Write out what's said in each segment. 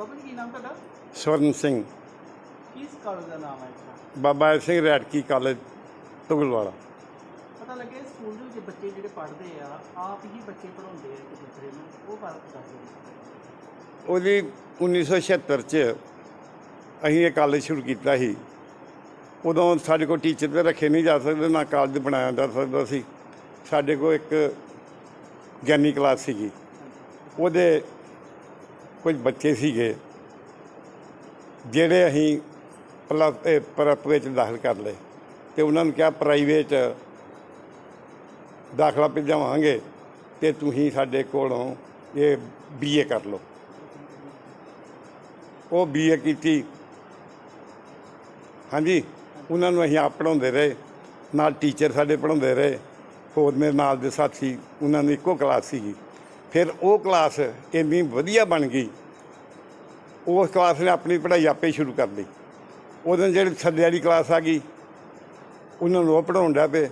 ਬਾਬਾ ਜੀ ਕੀ ਨਾਮ ਤੁਹਾਡਾ? ਸਵਰਨ ਸਿੰਘ। ਕਿਸ ਕਾਲਜ ਦਾ ਨਾਮ ਹੈ ਇਸਦਾ? ਬਾਬਾ ਸਿੰਘ ਰੈਡਕੀ ਕਾਲਜ ਤੁਗਲਵਾਲਾ ਪਤਾ ਲੱਗਿਆ ਸਕੂਲ ਦੇ ਵਿੱਚ ਬੱਚੇ ਜਿਹੜੇ ਪੜ੍ਹਦੇ ਆ ਆਪ ਹੀ ਬੱਚੇ ਪੜ੍ਹਾਉਂਦੇ ਆ ਇੱਕ ਦੂਸਰੇ ਨੂੰ ਉਹ ਬਾਰੇ ਦੱਸ ਦਿਓ ਉਹਦੀ 1976 ਚ ਅਸੀਂ ਇਹ ਕਾਲਜ ਸ਼ੁਰੂ ਕੀਤਾ ਸੀ। ਉਦੋਂ ਸਾਡੇ ਕੋਲ ਟੀਚਰ ਤੇ ਰੱਖੇ ਨਹੀਂ ਜਾ ਸਕਦੇ ਨਾ ਕਾਲਜ ਬਣਾਇਆ ਜਾ ਸਕਦਾ ਸੀ। ਸਾਡੇ ਕੋਲ ਇੱਕ ਗਿਆਨੀ ਕਲਾਸ ਸੀਗੀ। ਉਹਦੇ ਕੁਝ ਬੱਚੇ ਸੀਗੇ, ਜਿਹੜੇ ਅਸੀਂ ਪਲੱਸ ਇਹ ਪ੍ਰਪ ਵਿੱਚ ਦਾਖਲ ਕਰ ਲਏ ਤੇ ਉਹਨਾਂ ਨੂੰ ਕਿਹਾ, ਪ੍ਰਾਈਵੇਟ ਦਾਖਲਾ ਭੇਜਾਵਾਂਗੇ ਤੇ ਤੁਸੀਂ ਸਾਡੇ ਕੋਲੋਂ ਇਹ ਬੀਏ ਕਰ ਲਓ। ਉਹ ਬੀਏ ਕੀਤੀ। ਹਾਂਜੀ, ਉਹਨਾਂ ਨੂੰ ਅਸੀਂ ਆਪ ਪੜ੍ਹਾਉਂਦੇ ਰਹੇ, ਨਾਲ ਟੀਚਰ ਸਾਡੇ ਪੜ੍ਹਾਉਂਦੇ ਰਹੇ। ਹੋਰ ਮੇਰੇ ਨਾਲ ਦੇ ਸਾਥੀ, ਉਹਨਾਂ ਦੀ ਇੱਕੋ ਕਲਾਸ ਸੀਗੀ। ਫਿਰ ਉਹ ਕਲਾਸ ਇੰਨੀ ਵਧੀਆ ਬਣ ਗਈ। ਉਸ ਕਲਾਸ ਨੇ ਆਪਣੀ ਪੜ੍ਹਾਈ ਆਪੇ ਸ਼ੁਰੂ ਕਰ ਲਈ। ਉਹਦੇ ਜਿਹੜੀ ਥੱਲੇ ਵਾਲੀ ਕਲਾਸ ਆ ਗਈ, ਉਹਨਾਂ ਨੂੰ ਉਹ ਪੜਾਉਣ ਲੱਗ ਪਏ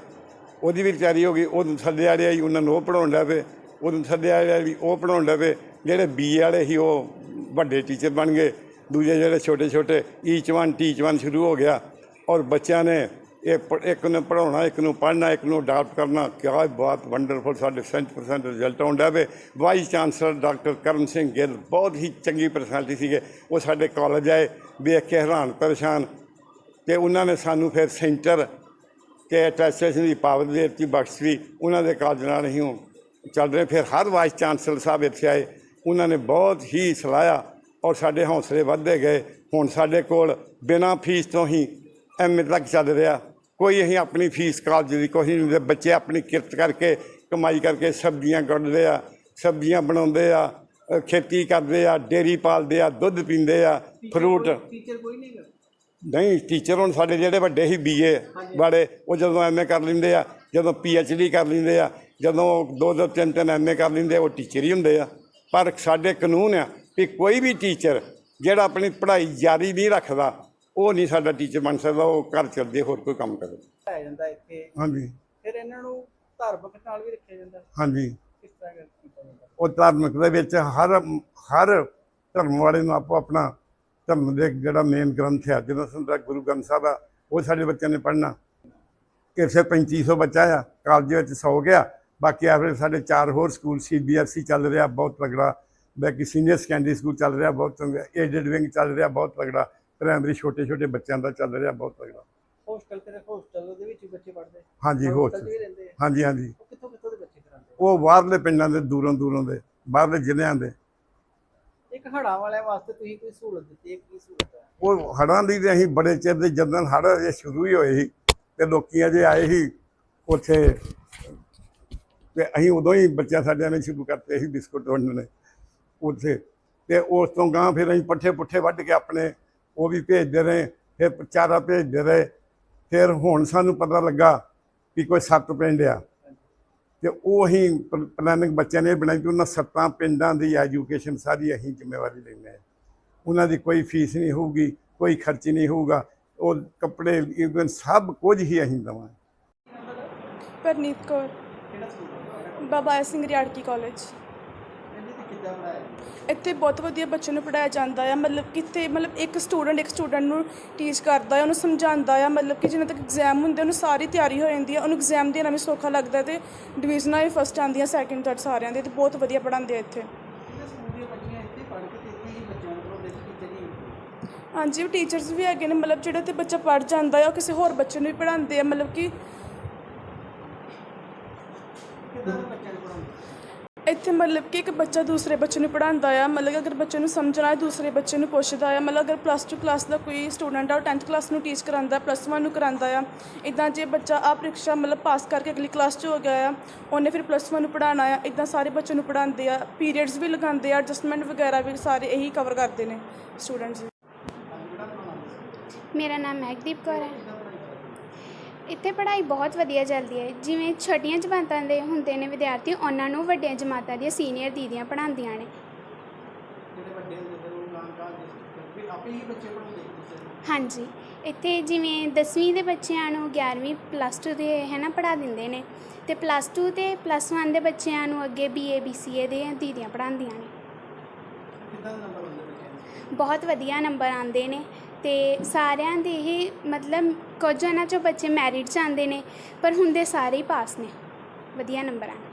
ਉਹਦੀ ਵੀ ਤਿਆਰੀ ਹੋ ਗਈ ਉਹ ਥੱਲੇ ਵਾਲੇ ਆਈ, ਉਹਨਾਂ ਨੂੰ ਉਹ ਪੜਾਉਣ ਲੱਗ ਪਏ ਉਹਨੂੰ ਥੱਲੇ ਵਾਲੇ ਵੀ ਉਹ ਪੜਾਉਣ ਲੱਗ ਪਏ ਜਿਹੜੇ ਬੀ ਵਾਲੇ ਸੀ, ਉਹ ਵੱਡੇ ਟੀਚਰ ਬਣ ਗਏ। ਦੂਜੇ ਜਿਹੜੇ ਛੋਟੇ ਛੋਟੇ ਈਚ ਵਨ ਟੀਚ ਵਨ ਸ਼ੁਰੂ ਹੋ ਗਿਆ। ਔਰ ਬੱਚਿਆਂ ਨੇ ਇਹ ਪ- ਇੱਕ ਨੂੰ ਪੜਾਉਣਾ ਇੱਕ ਨੂੰ ਪੜ੍ਹਨਾ, ਇੱਕ ਨੂੰ ਅਡਾਪਟ ਕਰਨਾ, ਕਿਆ ਬਹੁਤ ਵੰਡਰਫੁਲ ਸਾਡੇ 100% ਰਿਜ਼ਲਟ ਆਉਂਦਾ ਵੇ। Vice chancellor doctor Karam Singh Gill ਬਹੁਤ ਹੀ ਚੰਗੀ ਪਰਸਨੈਲਿਟੀ ਸੀਗੇ। ਉਹ ਸਾਡੇ ਕਾਲਜ ਆਏ, ਵੇਖ ਕੇ ਹੈਰਾਨ, ਪਰੇਸ਼ਾਨ। ਤੇ ਉਹਨਾਂ ਨੇ ਸਾਨੂੰ ਫਿਰ ਸੈਂਟਰ ਕਿ ਅਟੈਸਟੇਸ਼ਨ ਦੀ ਪਾਵਰ ਦੇ ਦਿੱਤੀ, ਬਖਸ਼ ਵੀ। ਉਹਨਾਂ ਦੇ ਕਾਲਜ ਨਾਲ ਹੀ ਉਹ ਚੱਲ ਰਹੇ ਫਿਰ ਹਰ ਵਾਈਸ ਚਾਂਸਲਰ ਸਾਹਿਬ ਇੱਥੇ ਆਏ। ਉਹਨਾਂ ਨੇ ਬਹੁਤ ਹੀ ਸਲਾਹਿਆ ਔਰ ਸਾਡੇ ਹੌਸਲੇ ਵੱਧਦੇ ਗਏ। ਹੁਣ ਸਾਡੇ ਕੋਲ ਬਿਨਾਂ ਫੀਸ ਤੋਂ ਹੀ ਐਮਏ ਤੱਕ ਚੱਲ ਰਿਹਾ। ਕੋਈ ਅਸੀਂ ਆਪਣੀ ਫੀਸ ਕਾਲਜ ਦੀ ਕੋਈ ਨਹੀਂ ਦਿੰਦੇ ਬੱਚੇ ਆਪਣੀ ਕਿਰਤ ਕਰਕੇ ਕਮਾਈ ਕਰਕੇ ਸਬਜ਼ੀਆਂ ਕੱਢਦੇ ਆ ਸਬਜ਼ੀਆਂ ਬਣਾਉਂਦੇ ਆ ਅ, ਖੇਤੀ ਕਰਦੇ ਆ ਡੇਰੀ ਪਾਲਦੇ ਆ ਦੁੱਧ ਪੀਂਦੇ ਆ ਫਰੂਟ ਟੀਚਰ ਕੋਈ ਨਹੀਂ ਗਾ ਨਹੀਂ ਟੀਚਰ ਹੁਣ ਸਾਡੇ ਜਿਹੜੇ ਵੱਡੇ ਸੀ ਬੀਏ ਵਾਲੇ ਉਹ ਜਦੋਂ ਐਮਏ ਕਰ ਲੈਂਦੇ ਆ ਜਦੋਂ ਡੀ ਕਰ ਲੈਂਦੇ ਆ ਜਦੋਂ ਦੋ ਦੋ ਤਿੰਨ ਤਿੰਨ ਐਮਏ ਕਰ ਲੈਂਦੇ ਆ ਉਹ ਟੀਚਰ ਹੀ ਹੁੰਦੇ ਆ। ਪਰ ਸਾਡੇ ਕਾਨੂੰਨ ਆ ਵੀ ਕੋਈ ਵੀ ਟੀਚਰ ਜਿਹੜਾ ਆਪਣੀ ਪੜ੍ਹਾਈ ਜਾਰੀ ਨਹੀਂ ਰੱਖਦਾ ਉਹ ਨਹੀਂ ਸਾਡਾ ਟੀਚਰ ਬਣ ਸਕਦਾ ਉਹ ਘਰ ਚੱਲਦੇ ਹੋਰ ਕੋਈ ਕੰਮ ਕਰੇ। ਪੜਾਇਆ ਜਾਂਦਾ ਇੱਥੇ। ਹਾਂਜੀ। ਫਿਰ ਇਹਨਾਂ ਨੂੰ ਧਾਰਮਿਕ ਨਾਲ ਵੀ ਰੱਖਿਆ ਜਾਂਦਾ? ਹਾਂਜੀ। ਕਿਸ ਤਰ੍ਹਾਂ ਕਰ- ਕੀਤਾ ਜਾਂਦਾ? ਉਹ ਧਾਰਮਿਕ ਦੇ ਵਿੱਚ ਹਰ ਹਰ ਧਰਮ ਵਾਲੇ ਨੂੰ ਆਪੋ ਆਪਣਾ ਧਰਮ ਦੇ ਜਿਹੜਾ ਮੇਨ ਗ੍ਰੰਥ ਹੈ ਜਿਹਦਾ ਸੰਦਾ ਗੁਰੂ ਗ੍ਰੰਥ ਸਾਹਿਬ ਆ ਉਹ ਸਾਡੇ ਬੱਚਿਆਂ ਨੇ ਪੜ੍ਹਨਾ। ਕਿਸੇ 3500 ਬੱਚਾ ਆ ਕਾਲਜ ਵਿੱਚ 100 ਗਿਆ ਬਾਕੀ ਐਵਰੇਜ ਸਾਡੇ ਚਾਰ ਹੋਰ ਸਕੂਲ ਸੀਬੀਐਸਈ ਚੱਲ ਰਿਹਾ ਬਹੁਤ ਤਗੜਾ ਬਾਕੀ ਸੀਨੀਅਰ ਸੈਕੰਡਰੀ ਸਕੂਲ ਚੱਲ ਰਿਹਾ ਬਹੁਤ ਤਗੜਾ ਏਡਡ ਵਿੰਗ ਚੱਲ ਰਿਹਾ ਬਹੁਤ ਤਗੜਾ ਪ੍ਰਾਇਮਰੀ ਛੋਟੇ ਛੋਟੇ ਬੱਚਿਆਂ ਦਾ ਚੱਲ ਰਿਹਾ ਬਹੁਤ ਤਗੜਾ ਹੋਸਟਲ ਤੇ ਹੋਸਟਲ ਦੇ ਵਿੱਚ ਬੱਚੇ ਪੜ੍ਹਦੇ? ਹਾਂਜੀ ਹੋਸਟਲ। ਹਾਂਜੀ ਹਾਂਜੀ। ਕਿੱਥੋਂ ਕਿੱਥੋਂ ਦੇ ਬੱਚੇ ਕਰਾਉਂਦੇ? ਉਹ ਬਾਹਰਲੇ ਪਿੰਡਾਂ ਦੇ ਦੂਰੋਂ ਦੂਰੋਂ ਦੇ ਬਾਹਰਲੇ ਜ਼ਿਲ੍ਹਿਆਂ ਦੇ। ਇੱਕ ਹੜਾਂ ਵਾਲਿਆਂ ਵਾਸਤੇ ਤੁਸੀਂ ਕੋਈ ਸਹੂਲਤ ਦਿੱਤੀ ਹੈ? ਕੀ ਸਹੂਲਤ ਹੈ? ਉਹ ਹੜ੍ਹਾਂ ਦੀ ਤੇ ਅਸੀਂ ਬੜੇ ਚਿਰ ਦੇ ਜਦੋਂ ਇਹ ਸ਼ੁਰੂ ਹੀ ਹੋਏ ਸੀ ਤੇ ਲੋਕੀ ਅਜੇ ਆਏ ਸੀ ਉੱਥੇ ਤੇ ਅਸੀਂ ਉਦੋਂ ਹੀ ਬੱਚਿਆਂ ਸਾਡਿਆਂ ਨੇ ਸ਼ੁਰੂ ਕਰਤੇ ਸੀ ਬਿਸਕੁਟ ਵੰਡਣੇ। ਉੱਥੇ ਤੇ ਉਸ ਤੋਂ ਗਾਂ ਫਿਰ ਅਸੀਂ ਪੱਠੇ ਪੁੱਠੇ ਵੱਢ ਕੇ ਆਪਣੇ ਉਹ ਵੀ ਭੇਜਦੇ ਰਹੇ, ਫਿਰ ਚਾਰਾ ਭੇਜਦੇ ਰਹੇ। ਫਿਰ ਹੁਣ ਸਾਨੂੰ ਪਤਾ ਲੱਗਾ ਕਿ ਕੋਈ ਸੱਤ ਪਿੰਡ ਆ। ਤੇ ਉਹ ਅਸੀਂ ਪਲੈਨਿੰਗ ਬੱਚਿਆਂ ਨੇ ਬਣਾਈ ਕਿ ਉਹਨਾਂ ਸੱਤਾਂ ਪਿੰਡਾਂ ਦੀ ਐਜੂਕੇਸ਼ਨ ਸਾਰੀ ਅਸੀਂ ਜ਼ਿੰਮੇਵਾਰੀ ਲੈਂਦੇ ਹਾਂ। ਉਹਨਾਂ ਦੀ ਕੋਈ ਫੀਸ ਨਹੀਂ ਹੋਊਗੀ, ਕੋਈ ਖਰਚ ਨਹੀਂ ਹੋਊਗਾ। ਉਹ ਕੱਪੜੇ ਇਵਨ ਸਭ ਕੁਝ ਹੀ ਅਸੀਂ ਦੇਵਾਂਗੇ। ਪਰਨੀਤ ਕੌਰ। ਬਾਬਾ ਸਿੰਘ ਰਿਆੜਕੀ ਕਾਲਜ ਕਿੱਦਾਂ ਪੜਾਇਆ ਇੱਥੇ ਬਹੁਤ ਵਧੀਆ ਬੱਚੇ ਨੂੰ ਪੜਾਇਆ ਜਾਂਦਾ ਆ ਮਤਲਬ ਕਿਤੇ ਮਤਲਬ ਇੱਕ ਸਟੂਡੈਂਟ ਇੱਕ ਸਟੂਡੈਂਟ ਨੂੰ ਟੀਚ ਕਰਦਾ ਆ ਉਹਨੂੰ ਸਮਝਾਉਂਦਾ ਆ ਮਤਲਬ ਕਿ ਜਿੰਨਾ ਤੱਕ ਐਗਜ਼ਾਮ ਹੁੰਦੇ ਉਹਨੂੰ ਸਾਰੀ ਤਿਆਰੀ ਹੋ ਜਾਂਦੀ ਆ ਉਹਨੂੰ ਐਗਜ਼ਾਮ ਦੇਣਾ ਵੀ ਸੌਖਾ ਲੱਗਦਾ ਤੇ ਡਿਵੀਜ਼ਨਾਂ ਵੀ ਫਸਟ ਆਉਂਦੀਆਂ ਸੈਕਿੰਡ ਥਰਡ ਸਾਰਿਆਂ ਦੇ ਤੇ ਬਹੁਤ ਵਧੀਆ ਪੜਾਉਂਦੇ ਆ ਇੱਥੇ। ਬੱਚੀਆਂ ਹੀ ਬੱਚਿਆਂ ਹੀ ਹਾਂਜੀ ਉਹ ਟੀਚਰਸ ਵੀ ਹੈਗੇ ਨੇ ਮਤਲਬ ਜਿਹੜਾ ਤੇ ਬੱਚਾ ਪੜ ਜਾਂਦਾ ਆ ਉਹ ਕਿਸੇ ਹੋਰ ਬੱਚੇ ਨੂੰ ਵੀ ਪੜਾਉਂਦੇ ਆ ਮਤਲਬ ਕਿ ਕਿੱਦਾਂ ਦੇ ਬੱਚਿਆਂ ਨੂੰ ਪੜਾਉਂਦੇ ਇੱਥੇ ਮਤਲਬ ਕਿ ਇੱਕ ਬੱਚਾ ਦੂਸਰੇ ਬੱਚੇ ਨੂੰ ਪੜਾਉਂਦਾ ਆ, ਮਤਲਬ ਕਿ ਅਗਰ ਬੱਚੇ ਨੂੰ ਸਮਝਣਾ ਹੈ ਦੂਸਰੇ ਬੱਚੇ ਨੂੰ ਪੁੱਛਦਾ ਆ, ਮਤਲਬ ਅਗਰ ਪਲੱਸ 2 ਕਲਾਸ ਦਾ ਕੋਈ ਸਟੂਡੈਂਟ ਆ, ਉਹ 10th ਕਲਾਸ ਨੂੰ ਟੀਚ ਕਰਾਉਂਦਾ ਪਲੱਸ 1 ਨੂੰ ਕਰਾਉਂਦਾ ਆ ਇਦਾਂ ਜੇ ਬੱਚਾ ਆ ਪ੍ਰੀਖਿਆ ਮਤਲਬ ਪਾਸ ਕਰਕੇ ਅਗਲੀ ਕਲਾਸ 'ਚ ਹੋ ਗਿਆ ਆ, ਉਹਨੇ ਫਿਰ ਪਲੱਸ 1 ਨੂੰ ਪੜਾਉਣਾ ਆ ਇਦਾਂ ਸਾਰੇ ਬੱਚੇ ਨੂੰ ਪੜਾਉਂਦੇ ਆ ਪੀਰੀਅਡਸ ਵੀ ਲਗਾਉਂਦੇ ਆ ਐਡਜਸਟਮੈਂਟ ਵਗੈਰਾ ਵੀ ਸਾਰੇ ਇਹੀ ਕਵਰ ਕਰਦੇ ਨੇ ਸਟੂਡੈਂਟਸ ਮੇਰਾ ਨਾਮ ਮਹਿਕਦੀਪ ਕੌਰ ਹੈ। ਇੱਥੇ ਪੜ੍ਹਾਈ ਬਹੁਤ ਵਧੀਆ ਚੱਲਦੀ ਹੈ। ਜਿਵੇਂ ਛੋਟੀਆਂ ਜਮਾਤਾਂ ਦੇ ਹੁੰਦੇ ਨੇ ਵਿਦਿਆਰਥੀ ਉਹਨਾਂ ਨੂੰ ਵੱਡੀਆਂ ਜਮਾਤਾਂ ਦੀਆਂ ਸੀਨੀਅਰ ਦੀਦੀਆਂ ਪੜ੍ਹਾਉਂਦੀਆਂ ਨੇ। ਜਿਹੜੇ ਵੱਡੇ ਹੁੰਦੇ ਫਿਰ ਉਹ ਲਾਂ ਕਾਲ ਦੇ ਫਿਰ ਆਪੇ ਹੀ ਬੱਚੇ ਪੜਾਉਂਦੇ ਕਿਸੇ ਨੂੰ। ਹਾਂਜੀ। ਇੱਥੇ ਜਿਵੇਂ 10ਵੀਂ ਦੇ ਬੱਚਿਆਂ ਨੂੰ 11ਵੀਂ ਪਲੱਸ 2 ਦੇ ਹੈ ਨਾ ਪੜ੍ਹਾ ਦਿੰਦੇ ਨੇ। ਤੇ ਪਲੱਸ 2 ਤੇ ਪਲੱਸ 1 ਦੇ ਬੱਚਿਆਂ ਨੂੰ ਅੱਗੇ ਬੀਏ ਬੀਸੀਏ ਦੇ ਦੀਦੀਆਂ ਪੜ੍ਹਾਉਂਦੀਆਂ ਨੇ। ਕਿੱਦਾਂ ਦੇ ਨੰਬਰ ਹੁੰਦੇ ਬੱਚਿਆਂ ਦੇ? ਬਹੁਤ ਵਧੀਆ ਨੰਬਰ ਆਉਂਦੇ ਨੇ। ਤੇ ਸਾਰਿਆਂ ਦੇ ਹੀ ਮਤਲਬ ਕੁਝ ਉਹਨਾਂ ਚੋਂ ਬੱਚੇ ਮੈਰਿਟ 'ਚ ਆਉਂਦੇ ਨੇ, ਪਰ ਹੁੰਦੇ ਸਾਰੇ ਹੀ ਪਾਸ ਨੇ। ਵਧੀਆ ਨੰਬਰ ਆਉਂਦੇ